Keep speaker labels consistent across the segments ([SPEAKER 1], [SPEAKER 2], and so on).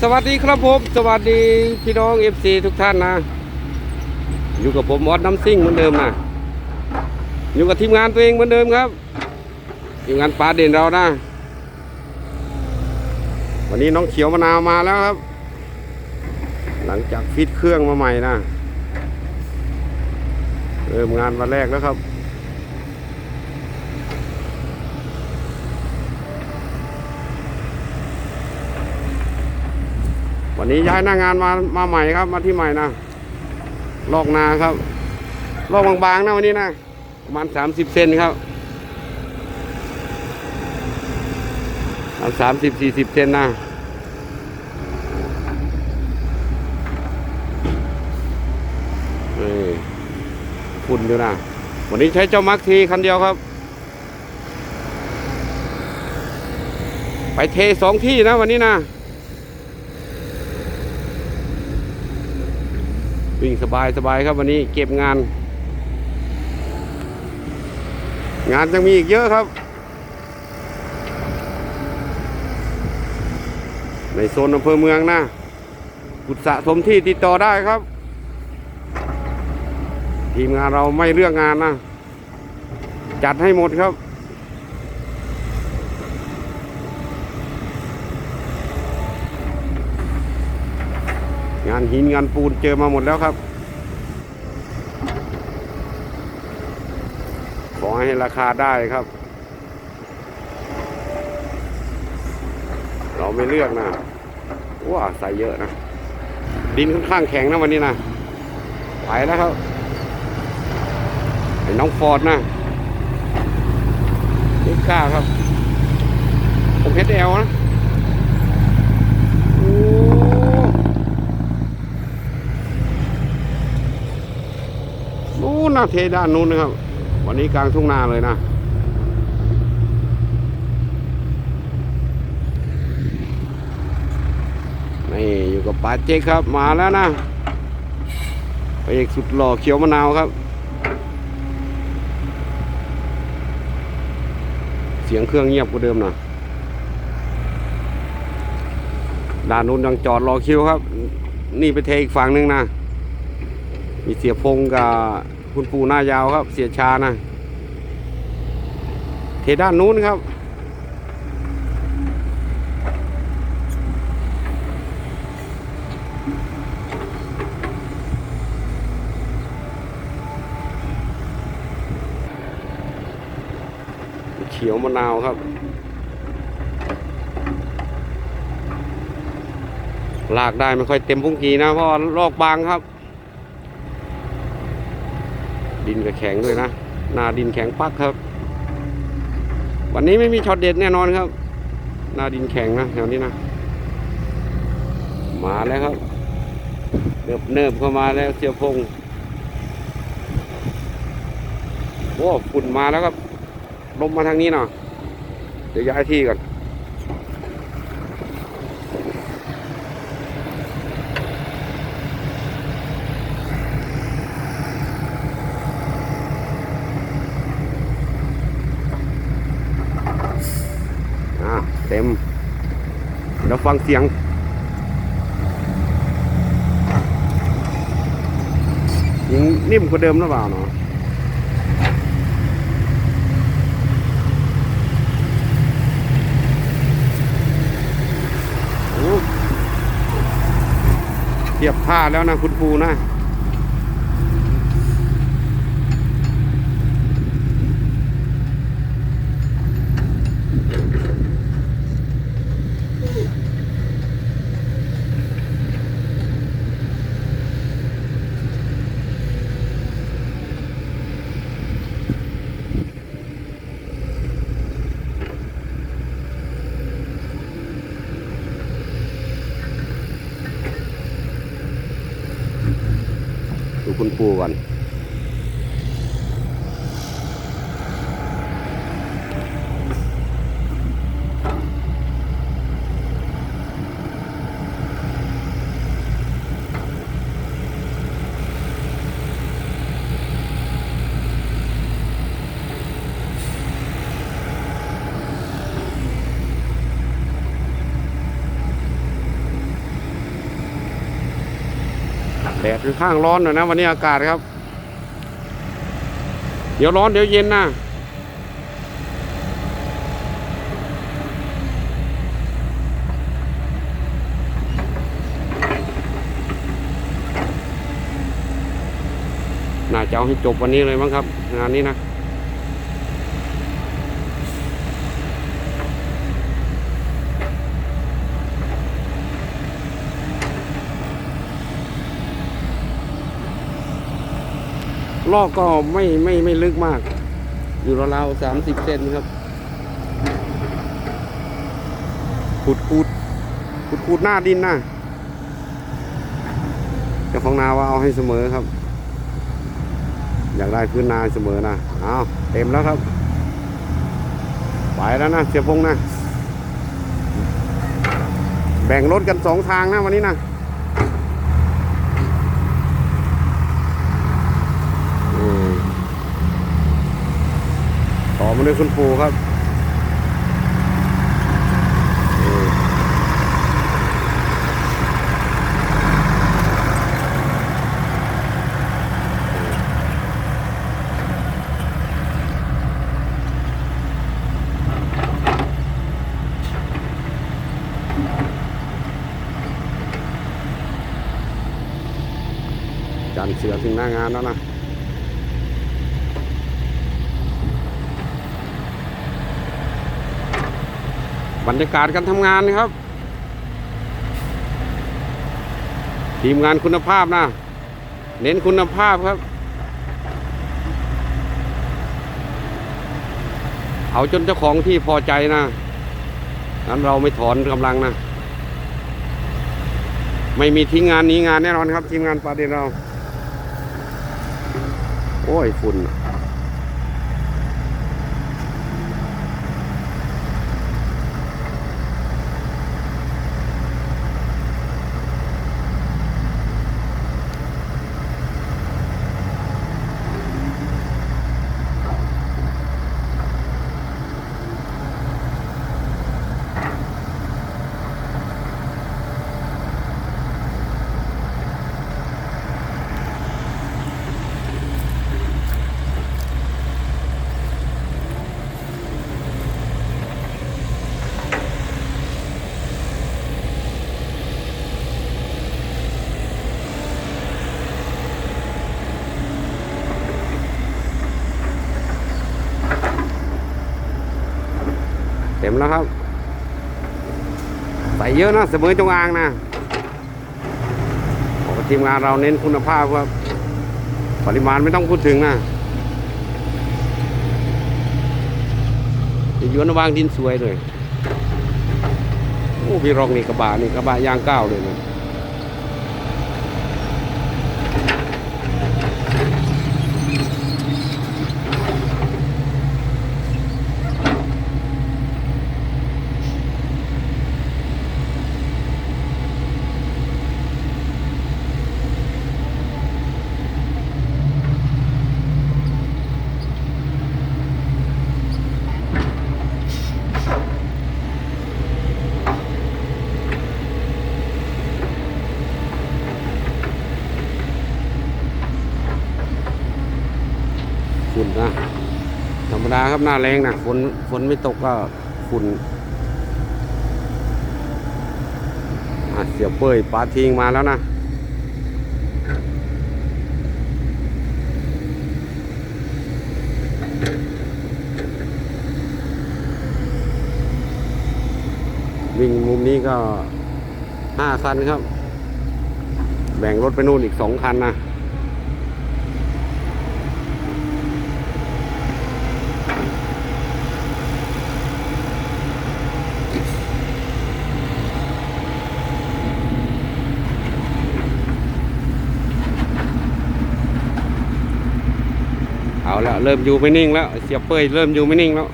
[SPEAKER 1] สวัสดีครับผม สวัสดีพี่น้องเอฟซีทุกท่านนะ อยู่กับผมออดน้ำซิ่งเหมือนเดิมนะ อยู่กับทีมงานตัวเองเหมือนเดิมครับทีมงานปลาเด่นเรานะ วันนี้น้องเขียวมะนาวมาแล้วครับ หลังจากฟิตเครื่องมาใหม่นะ เริ่มงานวันแรกแล้วครับ วันนี้ย้ายหน้างานมามาใหม่ครับ มาที่ใหม่นะลอกนาครับ ลอกบางๆนะวันนี้นะประมาณสามสิบเซนครับสามสิบสี่สิบเซนนะนี่ฝุ่นอยู่นะวันนี้ใช้เจ้ามักทีคันเดียวครับ ไปเทสองที่นะวันนี้นะ วิ่งสบายสบายครับวันนี้เก็บงาน งานยังมีอีกเยอะครับ ในโซนอำเภอเมืองนะกุศสะสมที่ติดต่อได้ครับ ทีมงานเราไม่เลือกงานนะ จัดให้หมดครับ งานหินงานปูนเจอมาหมดแล้วครับ ขอให้ราคาได้ครับ เราไม่เลือกนะว้าใส่เยอะนะ ดินค่อนข้างแข็งนะวันนี้นะไปแล้วครับไอ้น้องฟอร์ดนะลูกก้าครับ ผมเพชรแอลนะ นู้นนะเทด้านนู้นนะครับ วันนี้กลางทุ่งนาเลยนะนี่อยู่กับป้าเจ๊กครับ มาแล้วนะพระเอกสุดหล่อเขียวมะนาวครับ เสียงเครื่องเงียบกว่าเดิมนะด้านนู้นยังจอดรอคิวครับ นี่ไปเทอีกฝั่งหนึ่งนะ มีเสียพงกับ คุณปู่หน้ายาวครับ เสียชานะ เทด้านนู้นครับ เขียวมะนาวครับลากได้ไม่ค่อยเต็มพุ่งกีนะเพราะลอกบางครับ ดินก็แข็งด้วยนะหน้าดินแข็งปักครับ วันนี้ไม่มีช็อตเด็ดแน่นอนครับ หน้าดินแข็งนะแถวนี้นะ มาแล้วครับเนิบเนิบเข้ามาแล้วเสียพงโอ้ฝุ่นมาแล้วครับลมมาทางนี้เนาะเดี๋ยวย้ายที่ก่อน อะ เต็ม เดี๋ยวฟังเสียงยังนิ่มกว่าเดิมหรือเปล่าเนาะเทียบท่าแล้วนะคุณปูนะ คุณปูก่อน ดดค่อนข้างร้อนหน่อยนะ วันนี้อากาศครับ เดี๋ยวร้อนเดี๋ยวเย็นนะน่าจะเอาให้จบวันนี้เลยมั้งครับ งานนี้นะ ลอกก็ไม่ไม่ไม่ลึกมาก อยู่ราวๆสามสิบเซนครับขุดขุดขุดขุดหน้าดินนะเจ้าของนาว่าเอาให้เสมอครับ อยากได้พื้นนาเสมอนะเอาเต็มแล้วครับไปแล้วนะเสียพงนะ แบ่งรถกันสองทางนะวันนี้นะ อืมต่อ มาด้วยคุณปูครับจันเสือถึงหน้างานแล้วนะ บรรยากาศการทำงานนะครับ ทีมงานคุณภาพนะ เน้นคุณภาพครับ เอาจนเจ้าของที่พอใจนะนั้นเราไม่ถอนกำลังนะ ไม่มีทิ้งงานนี้งานแน่นอนครับ ทีมงานปาเดนเรา โอ้ยฝุ่น แล้วครับ ใส่เยอะนะเสมอจงอางนะทีมงานเราเน้นคุณภาพครับปริมาณไม่ต้องพูดถึงนะที่ยวนวางดินสวยเลยโอ้พี่รองนี่กระบะนี่กระบะยางก้าวเลยนะ นนะธรรมดาครับหน้าแรงนะฝนฝนไม่ตกก็ฝุ่นเสียเป้ยปลาทิงมาแล้วนะวิ่งมุมนี้ก็ห้าคันครับ แบ่งรถไปนู่นอีกสองคันนะ เอาแล้ว เริ่มอยู่ไม่นิ่งแล้วเสียเป้ยเริ่มอยู่ไม่นิ่งแล้ว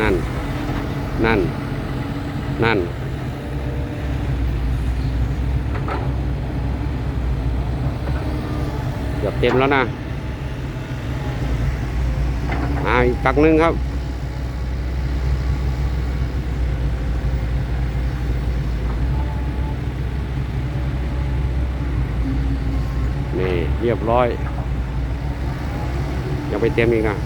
[SPEAKER 1] นั่น นั่น นั่น เกือบเต็มแล้วนะมาอีกตักหนึงครับนี่เรียบร้อย ยังไปเตรียมอีกนะ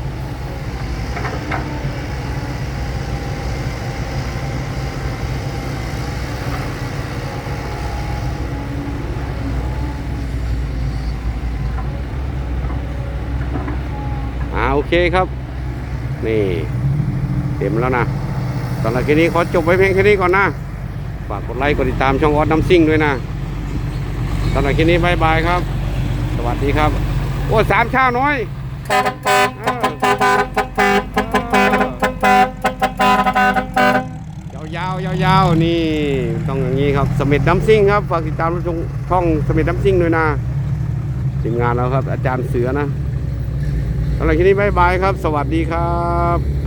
[SPEAKER 1] อ่าโอเคครับ นี่ เต็มแล้วนะสำหรับคลิปนี้ขอจบไว้เพียงแค่นี้ก่อนนะฝากกดไลค์กดติดตามช่องออสน้ำซิ่งด้วยนะสำหรับคลิปนี้บายบายครับ สวัสดีครับ โอ้สามชาน้อย ยาวๆยาวๆนี่ต้องอย่างนี้ครับสมิธน้ำซิ่งครับฝากติดตามรช่องช่องสมิธน้ำซิ่งด้วยนะทีมงานเราครับ อาจารย์เสือนะสำหรับคลิปนี้บายบายครับ สวัสดีครับ